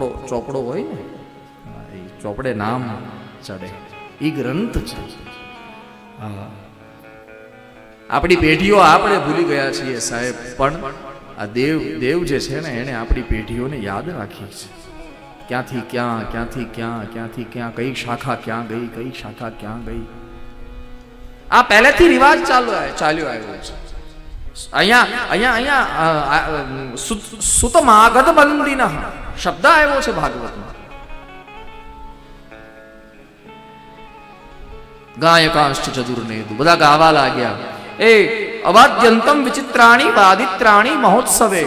ચોપડો ચોપડો હોય ને? એ ચોપડે નામ ચડે. એ ગ્રંથ છે. હા. આપણી પેઢીઓ આપણે ભૂલી ગયા છીએ સાહેબ પણ આ દેવ દેવ જે છે ને એણે આપણી પેઢીઓને યાદ રાખી છે ક્યાંથી ક્યાં ક્યાંથી ક્યાં ક્યાંથી ક્યાં કઈ શાખા ક્યાં ગઈ કઈ શાખા ક્યાં ગઈ? આ પહેલેથી રિવાજ ચાલુ ચાલ્યો આવ્યો છે. અહીંયા અહીંયા અહીંયા અ, આ, અ, સુત- સુતમાગધ બંદિન શબ્દ આવ્યો છે ભાગવતમાં ગાયકાંશ્ચ ચતુર્નેદુ બધા ગાવા લાગ્યા એ અવાદ્યંતમ વિચિત્રાણી વાદિત્રાણી મહોત્સવે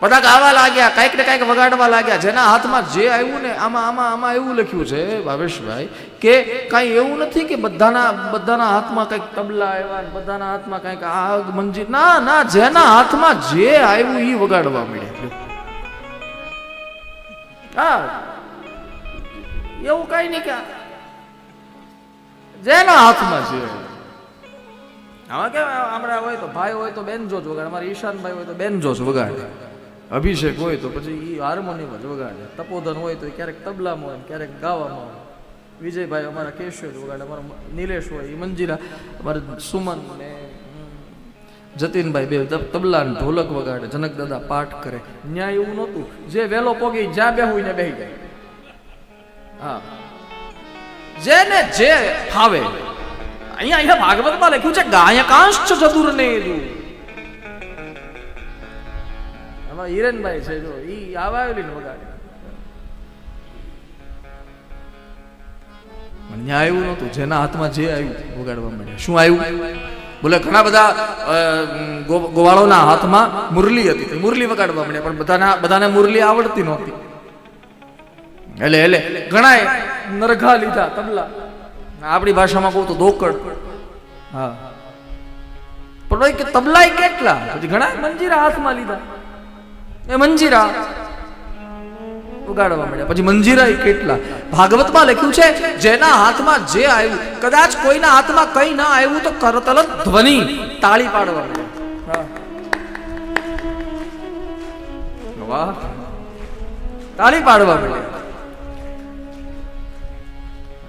બધા ગાવા લાગ્યા, કાંઈક ને કાંઈક વગાડવા લાગ્યા. જેના હાથમાં જે આવ્યું ને, આમાં આમાં આમાં એવું લખ્યું છે, ભાવેશભાઈ, કે કાંઈ એવું નથી કે બધાના બધાના હાથમાં કંઈક તબલા આવ્યા બધાના હાથમાં કંઈક આગ મંજી ના ના, જેના હાથમાં જે આવ્યું એ વગાડવા મળ્યા હા. એવું કઈ નહીં કે જેના હાથમાં છે આમાં કેમ આપણે હોય તો ભાઈ હોય તો બેન જોજ જ વગાડે, અમારે ઈશાનભાઈ હોય તો બેન જોજ જ વગાડે. અભિષેક હોય તો પછી એ હાર્મોનિયમ જ વગાડે. તપોધન હોય તો ક્યારેક તબલામાં હોય ક્યારેક ગાવામાં હોય. વિજયભાઈ અમારા કેશવ વગાડે અમારા નિલેશ હોય એ મંજીરા અમારે સુમન ને જતીનભાઈ બે તબલા ને ઢોલક વગાડે જનક દાદા પાઠ કરે. ન્યાય એવું નહોતું. જે વેલો પોગી જ્યાં બેહું ને બેહી જાય. હા. જેને જે ફાવે. અહીંયા અહીંયા ભાગવતમાં લખ્યું છે ગાયકાંશ ચતુર ને આમાં હિરેનભાઈ છે, જો એ આવાયેલી ને વગાડે. પણ ન્યાય એવું નહોતું, જેના હાથમાં જે આવ્યું વગાડવા માંડ્યા. શું આવ્યું? બોલે, ઘણા બધા ગોવાળોના હાથમાં મુરલી હતી. મુરલી વગાડવા માંડ્યા, પણ બધાના, બધાને મુરલી આવડતી નહોતી. એટલે એટલે, ઘણાએ નરઘા લીધા, તબલા. આપણી ભાષામાં કહું તો દોકડ. હા. પણ કે તબલાય કેટલા? પછી ઘણા મંજીરા હાથમાં લીધા. એ મંજીરા. ઉગાડવા મળ્યા પછી મંજીરા કેટલા? ભાગવતમાં લખ્યું છે, જેના હાથમાં જે આવ્યું, કદાચ કોઈના હાથમાં કઈ ના આવ્યું તો કરતલ ધ્વનિ તાળી પાડવા મળ્યા વાહ. તાળી પાડવા મળ્યા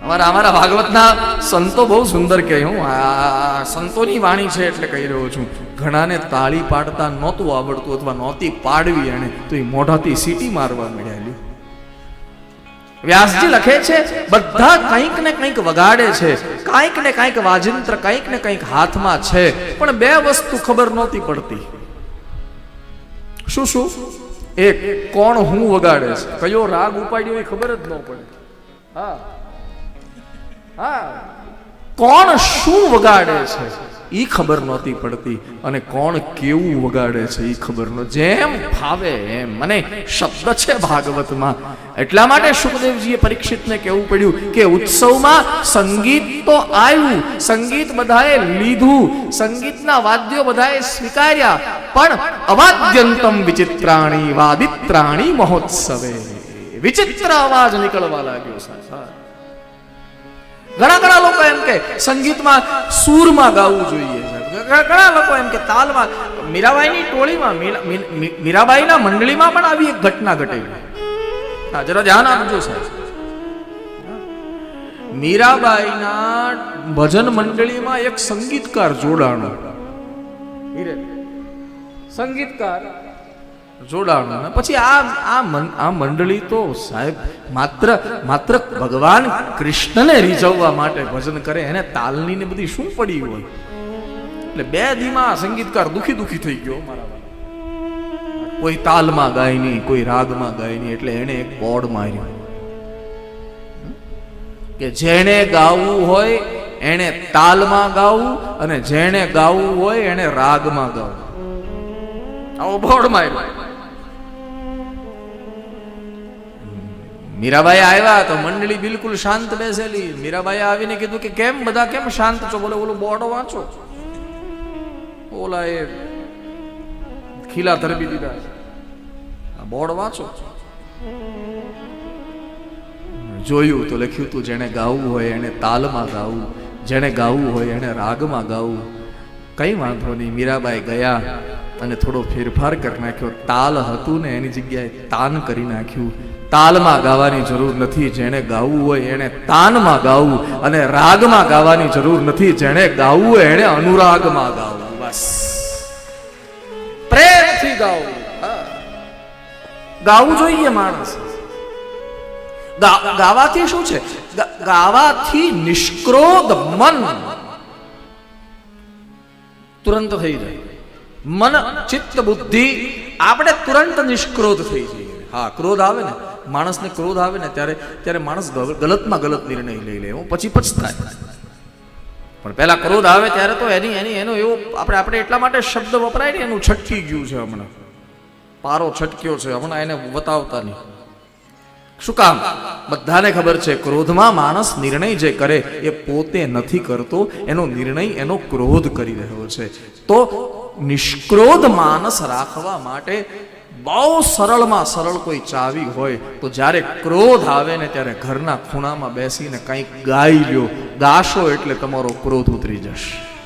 અમારા અમારા ભાગવતના સંતો બહુ સુંદર કહે, હું આ સંતોની વાણી છે એટલે કહી રહ્યો છું. ઘણાને તાળી પાડતા નહોતું આવડતું અથવા નહોતી પાડવી એને તો એ મોઢાથી સીટી મારવા મળ્યા વ્યાસજી લખે છે બધા કંઈક ને કંઈક વગાડે છે કંઈક ને કંઈક વાજિંત્ર કંઈક ને કંઈક હાથમાં છે પણ બે વસ્તુ ખબર નહોતી પડતી. શું શું? એક કોણ હું વગાડે છે? કયો રાગ ઉપાડ્યો એ ખબર જ ન પડે. હા. હા. કોણ શું વગાડે છે? ઈ ખબર નહોતી પડતી. અને કોણ કેવું વગાડે છે એ ખબર ન જેમ ફાવે એમ. મને શબ્દ છે ભાગવતમાં. એટલા માટે સુખદેવજીએ પરીક્ષિતને કહેવું પડ્યું કે ઉત્સવમાં સંગીત તો આવ્યું સંગીત બધાએ લીધું. સંગીતના વાદ્યો બધાએ સ્વીકાર્યા. પણ અવાદ્યંતમ વિચિત્રાણી વાદિત્રાણી મહોત્સવે. વિચિત્ર અવાજ નીકળવા લાગ્યો સાહેબ. ઘણા ઘણા લોકો એમ કે સંગીતમાં સૂરમાં ગાવું જોઈએ ઘણા લોકો એમ કે તાલમાં, મીરાબાઈની ટોળીમાં મીરાબાઈના મંડળીમાં પણ આવી એક ઘટના ઘટેલી. હા, જરા ધ્યાન આપજો સાહેબ. મીરાબાઈના ભજન મંડળીમાં એક સંગીતકાર જોડાણો. સંગીતકાર જોડાણો પછી આ આ આ મંડળી તો સાહેબ માત્ર માત્ર ભગવાન કૃષ્ણને રીઝવવા માટે ભજન કરે, એને તાલની ને બધી શું પડી હોય? એટલે બે દીમાં સંગીતકાર દુખી દુખી થઈ ગયો કોઈ તાલમાં ગાય નહીં, કોઈ રાગમાં ગાય નહીં, એટલે એને એક બોર્ડ માર્યો. કે જેણે ગાવું હોય એને તાલમાં ગાવું, અને જેણે ગાવું હોય એને રાગમાં ગાવું. આવો બોર્ડ માર્યો. મીરાબાઈ આવ્યા તો મંડળી બિલકુલ શાંત બેસેલી. મીરાબાઈ આવીને કીધું કે કેમ, બધા કેમ શાંત છો? બોલે ઓલું બોર્ડ વાંચો. ઓલા એ ખીલા ધરબી દીધા બોર્ડ વાંચો. જોયું તો લખ્યું તું જેને ગાવું હોય એને તાલમાં ગાવું જેને ગાવું હોય એને રાગમાં ગાવું. કઈ વાંધો નહીં. મીરાબાઈ ગયા અને થોડો ફેરફાર કરી નાખ્યો. તાલ હતું ને એની જગ્યાએ તાન કરી નાખ્યું. તાલમાં ગાવાની જરૂર નથી. જેણે ગાવું હોય એણે તાનમાં ગાવું અને રાગમાં ગાવાની જરૂર નથી. જેણે ગાવું હોય એણે અનુરાગમાં ગાવું. બસ. પ્રેમથી ગાવું. ગાવું જોઈએ માણસ. ગાવાથી શું છે? ગાવાથી નિષ્ક્રોધ મન. તુરંત થઈ જાય. મન, ચિત્ત, બુદ્ધિ આપણે તુરંત નિષ્ક્રોધ થઈ જઈએ. હા, ક્રોધ આવે ને, માણસને ક્રોધ આવે ને, ત્યારે ત્યારે માણસ ગલતમાં ગલત નિર્ણય લઈ લે પછી પછતાય પણ પહેલા ક્રોધ આવે ત્યારે તો એની એની, એનો એવો આપણે આપણે એટલા માટે શબ્દ વપરાય ને, એનું છટકી ગયું છે હમણાં. પારો છટક્યો છે, હમણાં એને બતાવતા નહીં. શું કામ? બધાને ખબર છે, ક્રોધમાં માણસ નિર્ણય જે કરે એ પોતે નથી કરતો, એનો નિર્ણય એનો ક્રોધ કરી રહ્યો છે. તો નિષ્ક્રોધ માનસ રાખવા માટે બહુ સરળમાં સરળ કોઈ ચાવી હોય, તો જ્યારે ક્રોધ આવે ને ત્યારે ઘરના ખૂણામાં બેસીને કંઈક ગાઈ લ્યો. ગાશો એટલે તમારો ક્રોધ ઉતરી જશે.